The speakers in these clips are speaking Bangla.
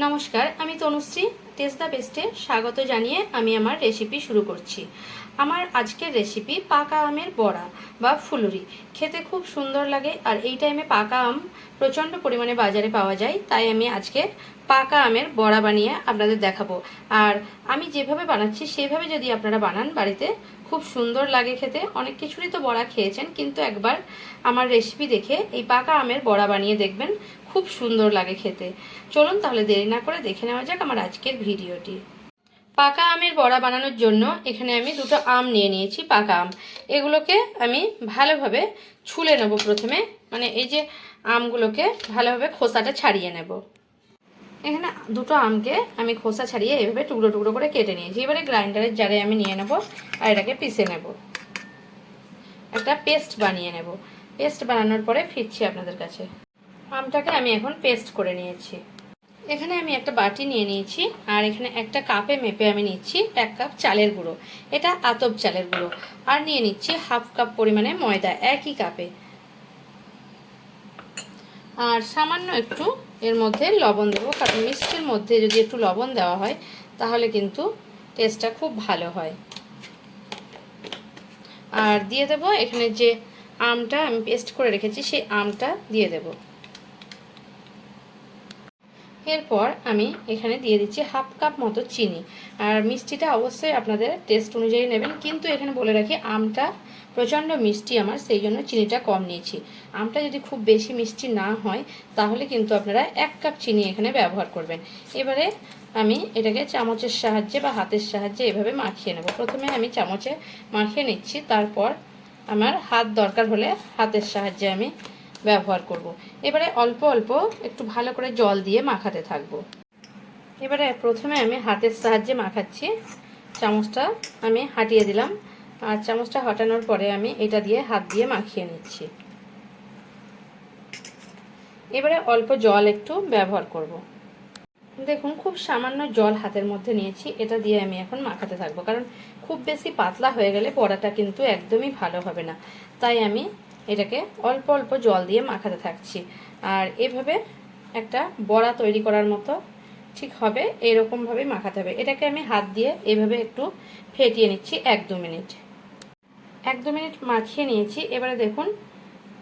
নমস্কার, আমি তনুশ্রী। টেস্ট দ্য বেস্টে স্বাগত জানিয়ে আমি আমার রেসিপি শুরু করছি। আমার আজকের রেসিপি পাকা আমের বড়া বা ফুলুরি। খেতে খুব সুন্দর লাগে আর এই টাইমে পাকা আম প্রচণ্ড পরিমাণে বাজারে পাওয়া যায়, তাই আমি আজকে পাকা আমের বড়া বানিয়ে আপনাদের দেখাবো। আর আমি যেভাবে বানাচ্ছি, সেভাবে যদি আপনারা বানান বাড়িতে, খুব সুন্দর লাগে খেতে। অনেক কিছুরই তো বড়া খেয়েছেন, কিন্তু একবার আমার রেসিপি দেখে এই পাকা আমের বড়া বানিয়ে দেখবেন, খুব সুন্দর লাগে খেতে। চলুন তাহলে দেরি না করে দেখে নেওয়া যাক আমার আজকের ভিডিওটি। পাকা আমের বড়া বানানোর জন্য এখানে আমি দুটো আম নিয়ে নিয়েছি, পাকা আম। এগুলোকে আমি ভালোভাবে ছুলে নেব প্রথমে। মানে এই যে আমগুলোকে ভালোভাবে খোসাটা ছাড়িয়ে নেব। এখানে দুটো আমকে আমি খোসা ছাড়িয়ে এভাবে টুকরো টুকরো করে কেটে নিয়েছি। এবারে গ্রাইন্ডারের জারে আমি নিয়ে নেব আর এটাকে পিষে নেব। একটা পেস্ট বানিয়ে নেব। পেস্ট বানানোর পরে ফিরছি আপনাদের কাছে। আমটাকে আমি এখন পেস্ট করে নিয়েছি। এখানে আমি একটা বাটি নিয়ে নিয়েছি আর এখানে একটা কাপে মেপে আমি নিচ্ছি এক কাপ চালের গুঁড়ো। এটা আতপ চালের গুঁড়ো। আর নিয়ে নিচ্ছি হাফ কাপ পরিমাণে ময়দা, একই কাপে। আর সামান্য একটু এর মধ্যে লবণ দেবো, কারণ মিষ্টির মধ্যে যদি একটু লবণ দেওয়া হয়, তাহলে কিন্তু টেস্টটা খুব ভালো হয়। আর দিয়ে দেবো এখানে যে আমটা আমি পেস্ট করে রেখেছি, সেই আমটা দিয়ে দেব। এরপর আমি এখানে দিয়ে দিচ্ছি হাফ কাপ মতো চিনি। আর মিষ্টিটা অবশ্যই আপনাদের টেস্ট অনুযায়ী নেবেন, কিন্তু এখানে বলে রাখি আমটা প্রচণ্ড মিষ্টি আমার, সেই জন্য চিনিটা কম নিয়েছি। আমটা যদি খুব বেশি মিষ্টি না হয়, তাহলে কিন্তু আপনারা এক কাপ চিনি এখানে ব্যবহার করবেন। এবারে আমি এটাকে চামচের সাহায্যে বা হাতের সাহায্যে এভাবে মাখিয়ে নেব। প্রথমে আমি চামচে মাখিয়ে নিচ্ছি, তারপর আমার হাত দরকার হলে হাতের সাহায্যে আমি ব্যবহার করব। এবারে অল্প অল্প একটু ভালো করে জল দিয়ে মাখাতে থাকব। এবারে প্রথমে আমি হাতের সাহায্যে মাখাচ্ছি। চামচটা আমি হাঁটিয়ে দিলাম। আর চামচটা হটানোর পরে আমি এটা দিয়ে হাত দিয়ে মাখিয়ে নিচ্ছি। এবারে অল্প জল একটু ব্যবহার করব। দেখুন, খুব সামান্য জল হাতের মধ্যে নিয়েছি, এটা দিয়ে আমি এখন মাখাতে থাকব। কারণ খুব বেশি পাতলা হয়ে গেলে পড়াটা কিন্তু একদমই ভালো হবে না। তাই আমি এটাকে অল্প অল্প জল দিয়ে মাখাতে থাকছি। আর এভাবে একটা বড়া তৈরি করার মতো ঠিক হবে, এরকমভাবে মাখাতে হবে। এটাকে আমি হাত দিয়ে এভাবে একটু ফেটিয়ে নিচ্ছি এক দু মিনিট। এক দু মিনিট মাখিয়ে নিয়েছি। এবারে দেখুন,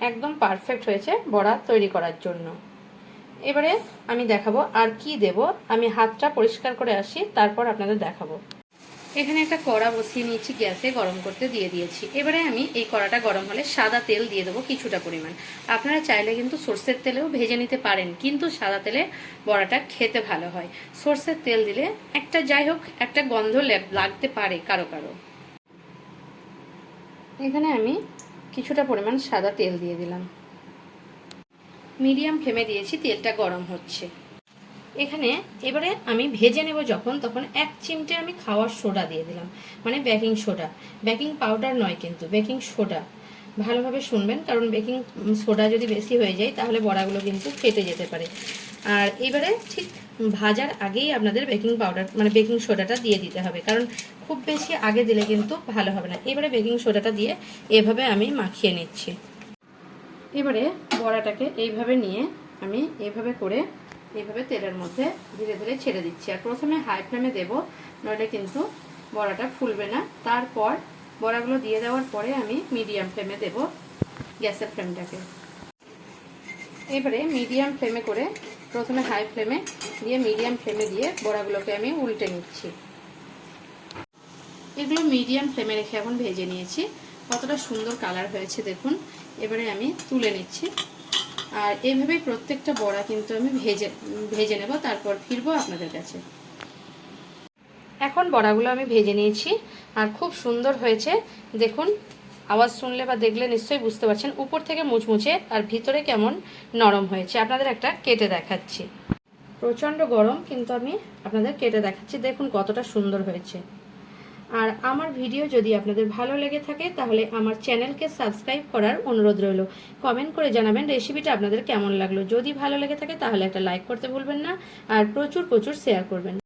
একদম পারফেক্ট হয়েছে বড়া তৈরি করার জন্য। এবারে আমি দেখাবো আর কি দেব। আমি হাতটা পরিষ্কার করে আসি, তারপর আপনাদের দেখাবো। এখানে একটা কড়া বসিয়ে নিয়েছি, গ্যাসে গরম করতে দিয়ে দিয়েছি। এবারে আমি এই কড়াটা গরম হলে সাদা তেল দিয়ে দেবো কিছুটা পরিমাণ। আপনারা চাইলে কিন্তু সর্ষের তেলেও ভেজে নিতে পারেন, কিন্তু সাদা তেলে বড়াটা খেতে ভালো হয়। সর্ষের তেল দিলে একটা যাই হোক, একটা গন্ধ লাগতে পারে কারও কারও। এখানে আমি কিছুটা পরিমাণ সাদা তেল দিয়ে দিলাম। মিডিয়াম ফ্লেমে দিয়েছি, তেলটা গরম হচ্ছে। এখানে এবারে আমি ভেজে নেব যখন, তখন এক চিমটে আমি খাওয়ার সোডা দিয়ে দিলাম। মানে বেকিং সোডা। বেকিং পাউডার নয় কিন্তু, বেকিং সোডা। ভালোভাবে শুনবেন, কারণ বেকিং সোডা যদি বেশি হয়ে যায়, তাহলে বড়াগুলো কিন্তু ফেটে যেতে পারে। আর এবারে ঠিক ভাজার আগেই আপনাদের বেকিং পাউডার মানে বেকিং সোডাটা দিয়ে দিতে হবে, কারণ খুব বেশি আগে দিলে কিন্তু ভালো হবে না। এবারে বেকিং সোডাটা দিয়ে এভাবে আমি মাখিয়ে নিচ্ছি। এবারে বড়াটাকে এইভাবে নিয়ে আমি এভাবে করে এইভাবে তেলের মধ্যে ধীরে ধীরে ছেড়ে দিচ্ছি। আর প্রথমে হাই ফ্লেমে দেবো, নইলে কিন্তু বড়াটা ফুলবে না। তারপর বড়াগুলো দিয়ে দেওয়ার পরে আমি মিডিয়াম ফ্লেমে দেব গ্যাসের ফ্লেমটাকে এবারে মিডিয়াম ফ্লেমে করে প্রথমে হাই ফ্লেমে দিয়ে মিডিয়াম ফ্লেমে দিয়ে বড়াগুলোকে আমি উল্টে নিচ্ছি। এগুলো মিডিয়াম ফ্লেমে রেখে এখন ভেজে নিয়েছি। কতটা সুন্দর কালার হয়েছে দেখুন। এবারে আমি তুলে নিচ্ছি। আর এইভাবেই প্রত্যেকটা বড়া কিন্তু আমি ভেজে ভেজে নেব, তারপর ফিরবো আপনাদের কাছে। এখন বড়াগুলো আমি ভেজে নিয়েছি আর খুব সুন্দর হয়েছে। দেখুন, আওয়াজ শুনলে বা দেখলে নিশ্চয়ই বুঝতে পারছেন উপর থেকে মুচমুচে আর ভিতরে কেমন নরম হয়েছে। আপনাদের একটা কেটে দেখাচ্ছি। প্রচণ্ড গরম, কিন্তু আমি আপনাদের কেটে দেখাচ্ছি। দেখুন কতটা সুন্দর হয়েছে। আর আমার ভিডিও যদি আপনাদের ভালো লেগে থাকে, তাহলে আমার চ্যানেলকে সাবস্ক্রাইব করার অনুরোধ রইল। কমেন্ট করে জানাবেন রেসিপিটা আপনাদের কেমন লাগল। যদি ভালো লেগে থাকে, তাহলে একটা লাইক করতে ভুলবেন না আর প্রচুর প্রচুর শেয়ার করবেন।